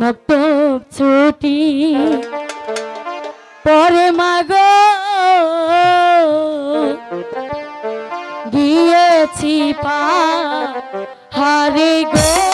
মক্তব ছুটি। পরে মাগো গিয়েছি পা হারে গো।